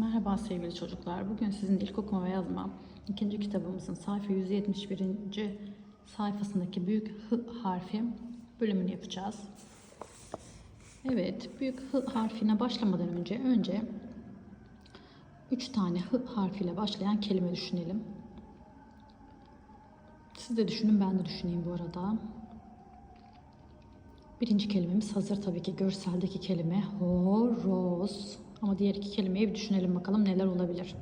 Merhaba sevgili çocuklar. Bugün sizin ilk okuma ve yazma ikinci kitabımızın sayfa 171. sayfasındaki büyük H harfi bölümünü yapacağız. Evet, büyük H harfine başlamadan önce önce 3 tane H harfiyle başlayan kelime düşünelim. Siz de düşünün, ben de düşüneyim bu arada. Birinci kelimemiz hazır tabii ki görseldeki kelime horoz. Ama diğer iki kelimeyi bir düşünelim bakalım neler olabilir.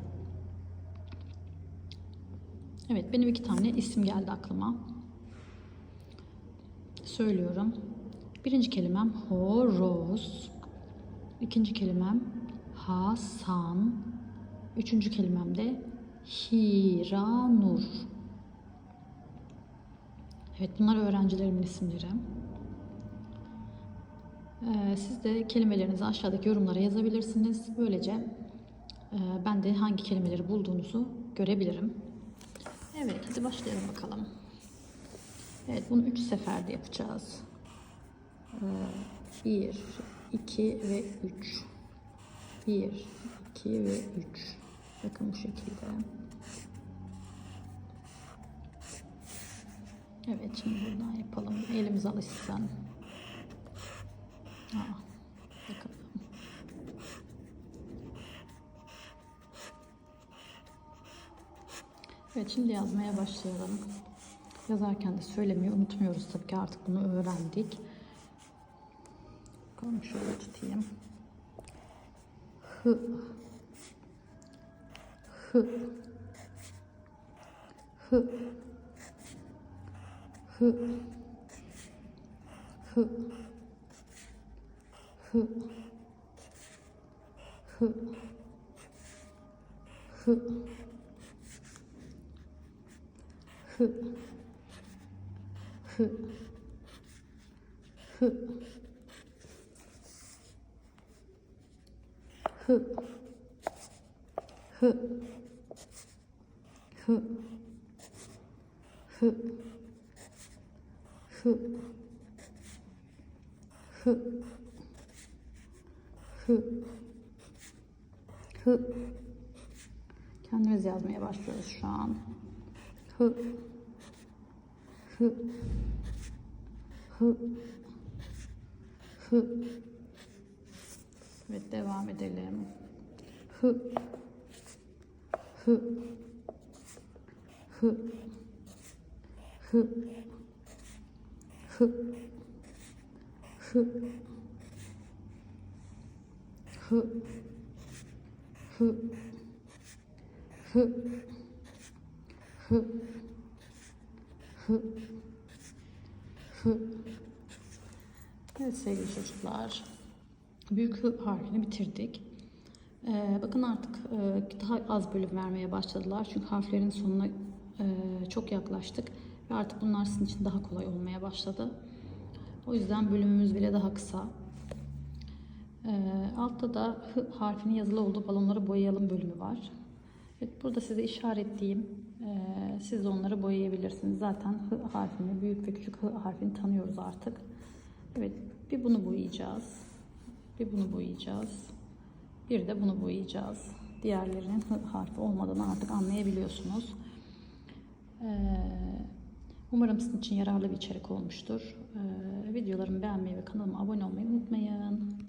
Evet benim iki tane isim geldi aklıma. Söylüyorum. Birinci kelimem horoz. İkinci kelimem Hasan. Üçüncü kelimem de Hiranur. Evet bunlar öğrencilerimin isimleri. Ee, Siz de kelimelerinizi aşağıdaki yorumlara yazabilirsiniz. Böylece e, ben de hangi kelimeleri bulduğunuzu görebilirim. Evet, hadi başlayalım bakalım. Evet, bunu üç seferde yapacağız. Ee, Bir, iki ve üç. Bir, iki ve üç. Bakın bu şekilde. Evet, şimdi buradan yapalım. Elimiz alışsın. Bakalım. Evet şimdi yazmaya başlayalım. Yazarken de söylemeyi unutmuyoruz tabii ki artık bunu öğrendik. Bakalım şöyle tutayım. Hı. Hı. Hı. Hı. Hı hı hı hı hı hı hı hı hı hı hı hı hı hı hı kendimiz yazmaya başlıyoruz şu an. Hı hı hı hı evet devam edelim. hı hı hı hı hı hı hı hı hı hı hı hı Evet sevgili çocuklar büyük hı harfini bitirdik. Ee, bakın artık e, daha az bölüm vermeye başladılar. Çünkü harflerin sonuna e, çok yaklaştık. Ve artık bunlar sizin için daha kolay olmaya başladı. O yüzden bölümümüz bile daha kısa. Ee, altta da H harfinin yazılı olduğu balonları boyayalım bölümü var. Evet, burada size işaretleyeyim. Ee, siz de onları boyayabilirsiniz. Zaten H harfini, büyük ve küçük H harfini tanıyoruz artık. Evet, bir bunu boyayacağız. Bir bunu boyayacağız. Bir de bunu boyayacağız. Diğerlerinin H harfi olmadığını artık anlayabiliyorsunuz. Ee, umarım sizin için yararlı bir içerik olmuştur. Videolarımı beğenmeyi ve kanalıma abone olmayı unutmayın.